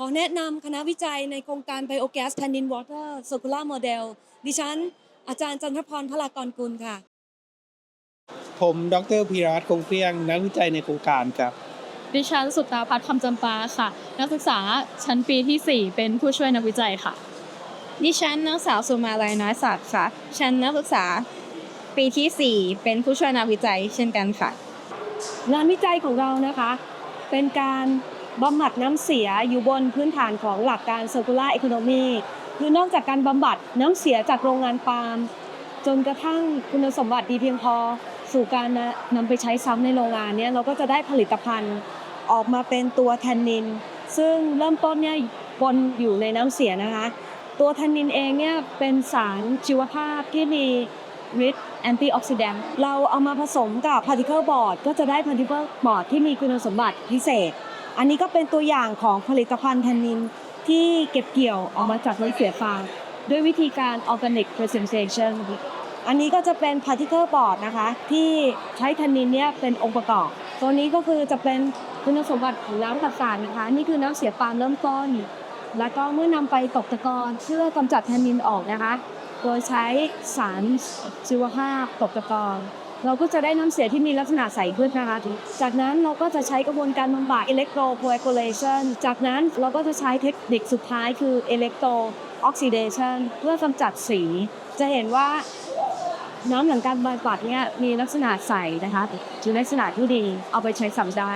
ขอแนะนำคณะวิจัยในโครงการ Biogas Tannin Water Circular Model ดิฉัน อาจารย์จันทพรพลากรกุลค่ะ ผมดรพีรัตน์คงเพียง นักวิจัยในโครงการครับ ดิฉันสุตาพัฒน์คำจำปาค่ะ นักศึกษาชั้นปีที่ 4 เป็นผู้ช่วยนักวิจัยค่ะ ดิฉันนางสาวสุมาลัยน้อยศักดิ์ค่ะ ชั้นนักศึกษาปีที่ 4 เป็นผู้ช่วยนักวิจัยเช่นกันค่ะ งานวิจัยของเรานะคะ เป็นการ บำบัดน้ำเสียอยู่บนพื้นฐานของหลักการ circular economy คือนอกจากการบำบัดน้ำเสียจากโรงงานปาล์มจนกระทั่งคุณสมบัติดีเพียงพอสู่การนำไปใช้ซ้ำในโรงงานเนี่ยเราก็จะได้ผลิตภัณฑ์ออกมาเป็นตัวแทนนิน ซึ่งเริ่มต้นเนี่ยบนอยู่ในน้ำเสียนะคะ ตัวแทนนินเองเนี่ยเป็นสารชีวภาพที่มีฤทธิ์แอนตี้ออกซิแดนต์เราเอามาผสมกับพาร์ติเคิลบอร์ดก็จะได้พาร์ติเคิลบอร์ดที่มีคุณสมบัติพิเศษ อันนี้ก็เป็นตัวอย่างของผลิตภัณฑ์แทนนินที่เก็บเกี่ยวออกมาจากน้ำเสียฟางด้วยวิธีการ organic presentation อันนี้ก็จะเป็น particle board นะคะ ที่ใช้แทนนินเนี่ยเป็นองค์ประกอบ ตัวนี้ก็คือจะเป็นคุณสมบัติของน้ำตัดสารนะคะ นี่คือน้ำเสียปาล์มเริ่มต้น แล้วก็เมื่อนำไปตกตะกอนเพื่อกำจัดแทนนินออกนะคะ โดยใช้สารชีวภาพตกตะกอน เราก็จะได้น้ำเสียที่มีลักษณะใสขึ้นนะคะ จากนั้นเราก็จะใช้กระบวนการบำบัด electrocoagulation จากนั้นเราก็จะใช้เทคนิคสุดท้ายคือ electro oxidation เพื่อกำจัดสี จะเห็นว่าน้ำหลังการบำบัดเนี่ยมีลักษณะใสนะคะคือลักษณะที่ดีเอาไปใช้ซ้ำได้